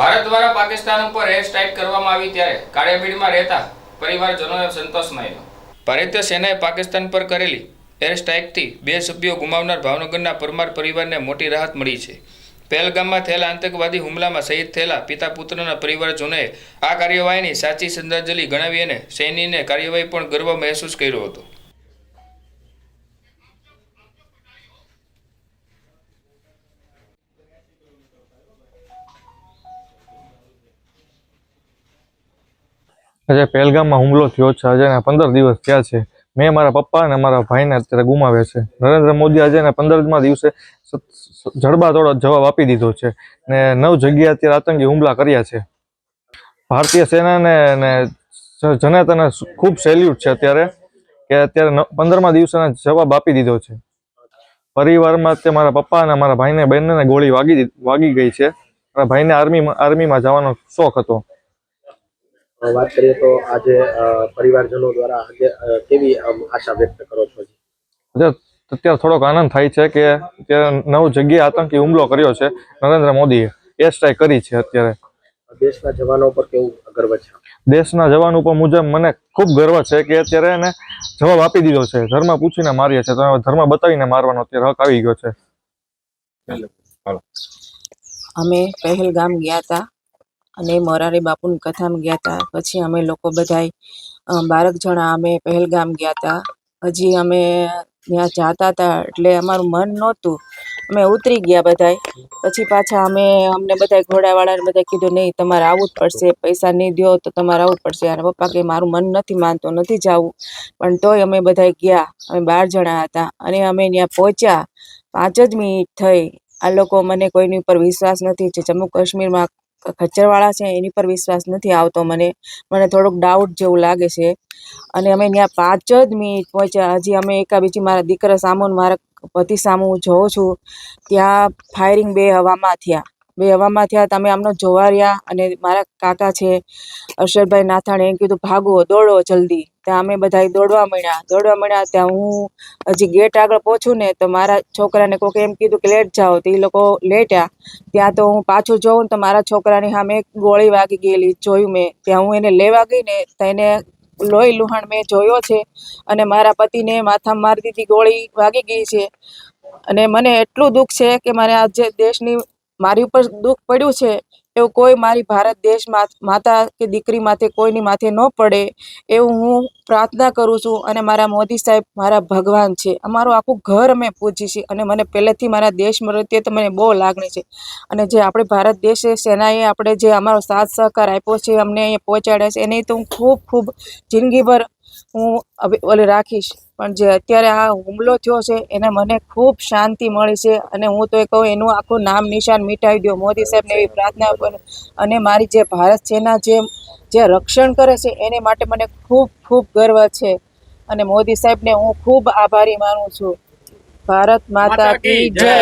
ભારત દ્વારા પાકિસ્તાન ઉપર air strike કરવામાં આવી ત્યારે કાળેબીડમાં રહેતા પરિવારજનોએ સંતોષ માન્યો ભારતીય સેનાએ પાકિસ્તાન પર કરેલી એર સ્ટ્રાઇકથી બે સભ્યો ગુમાવનાર ભાવનગરના પરમાર પરિવારને મોટી રાહત મળી છે. પહેલગામમાં થયેલા આતંકવાદી હુમલામાં શહીદ થયેલા પિતા પુત્રના પરિવારજનોએ આ કાર્યવાહીની સાચી શ્રદ્ધાંજલિ ગણાવી અને સૈન્યને કાર્યવાહી પણ ગર્વ મહેસૂસ કર્યો હતો. આજે પહેલગામમાં હુમલો થયો છે. આજે પંદર દિવસ થયા છે. મેં મારા પપ્પા અને મારા ભાઈને અત્યારે ગુમાવ્યા છે. નરેન્દ્ર મોદી આજે પંદરમા દિવસે જડબા જડબાતોડ જવાબ આપી દીધો છે ને નવ જગ્યાએ અત્યારે આતંકી હુમલા કર્યા છે. ભારતીય સેનાને ને જનતાને ખૂબ સેલ્યુટ છે અત્યારે કે અત્યારે પંદરમા દિવસે જવાબ આપી દીધો છે. પરિવારમાં તે મારા પપ્પા અને મારા ભાઈને બંનેને ગોળી વાગી વાગી ગઈ છે. મારા ભાઈને આર્મીમાં આર્મીમાં જવાનો શોખ હતો. વાત કરીએ તો આજે પરિવારજનો દ્વારા આજે કેવી આશા વ્યક્ત કરો છો અત્યારે અત્યારે થોડોક આનંદ થાય છે કે અત્યારે નવ જગ્યાએ આતંકી હુમલો કર્યો છે નરેન્દ્ર મોદીએ. એર સ્ટ્રાઇક કરી છે અત્યારે. દેશના જવાનો પર કેવું ગર્વ છે? દેશના જવાન ઉપર મુજબ મને ખૂબ ગર્વ છે કે અત્યારે એને જવાબ આપી દીધો છે. ધર્મ પૂછીને મારીએ છે. તો ધર્મ બતાવીને મારવાનો અત્યારે હક આવી ગયો છે. અમે પહેલગામ ગયા હતા. અને મોરારી બાપુની કથામાં ગયા હતા પછી અમે લોકો બધાય બારક જણા અમે પહેલગામ ગયા હતા હજી અમે ત્યાં જતા હતા એટલે અમારું મન નહોતું. અમે ઉતરી ગયા બધાય. પછી પાછા અમે અમને બધા ઘોડાવાળાને બધા કીધું, નહીં, તમારે આવવું જ પડશે. પૈસા નહીં દો તો તમારે આવવું જ પડશે. અને પપ્પા કે, મારું મન નથી માનતો, નથી જવું. પણ તોય અમે બધા ગયા. અમે બાર જણા હતા. અને અમે ત્યાં પહોંચ્યા. પાંચ જ મિનિટ થઈ. આ લોકો મને કોઈની ઉપર વિશ્વાસ નથી. જમ્મુ કાશ્મીરમાં ખચ્ચરવાળા છે, એની પર વિશ્વાસ નથી આવતો મને. મને થોડોક ડાઉટ જેવું લાગે છે. અને અમે ત્યાં પાંચ જ મિનિટ પહોંચ્યા. હજી અમે એકા બીજી મારા દીકરા સામુન, મારા પતિ સામુ જોઉં છું. ત્યાં ફાયરિંગ બે હવામાં થયા. બે હવામાં થયા, તમે આમનો જોવા રહ્યા અને મારા કાકા છે અર્ષદભાઈ નાથાણે, એમ કીધું, ભાગો, દોડો જલ્દી. ત્યાં અમે બધા દોડવા મળ્યા. દોડવા મળ્યા ત્યાં હું હજી ગેટ આગળ પહોંચું ને તો મારા છોકરાને કોઈક એમ કીધું કે લેટ જાઓ તો એ લોકો લેટ્યા. ત્યાં તો હું પાછું જોઉં તો મારા છોકરાની સામે ગોળી વાગી ગયેલી જોયું મેં. ત્યાં હું એને લેવા ગઈ ને તો એને લોહી લુહાણ મેં જોયો છે અને મારા પતિને માથામાં મારી દીધી ગોળી વાગી ગઈ છે. અને મને એટલું દુઃખ છે કે મારે આજે દેશની મારી ઉપર દુઃખ પડ્યું છે એવું કોઈ મારી ભારત દેશ માતા કે દીકરી માથે કોઈની માથે ન પડે એવું હું પ્રાર્થના કરું છું અને મારા મોદી સાહેબ મારા ભગવાન છે. અમારું આખું ઘર અમે પૂજી છીએ અને મને પહેલેથી મારા દેશ પ્રત્યે તો મને બહુ લાગણી છે. અને જે આપણે ભારત દેશ સેનાએ આપણે જે અમારો સાથ સહકાર આપ્યો છે, અમને અહીંયા પહોંચાડ્યા છે, એની તો હું ખૂબ ખૂબ જિંદગીભર હું ઓલી રાખીશ. પણ જે અત્યારે આ હુમલો થયો છે એને મને ખૂબ શાંતિ મળી છે અને હું તો એ કહું એનું આખું નામ નિશાન મિટાવી દો મોદી સાહેબને એવી પ્રાર્થના પણ અને મારી જે ભારત સેના જે જે રક્ષણ કરે છે એને માટે મને ખૂબ ખૂબ ગર્વ છે. અને મોદી સાહેબને હું ખૂબ આભારી માનું છું. ભારત માતા કી જય.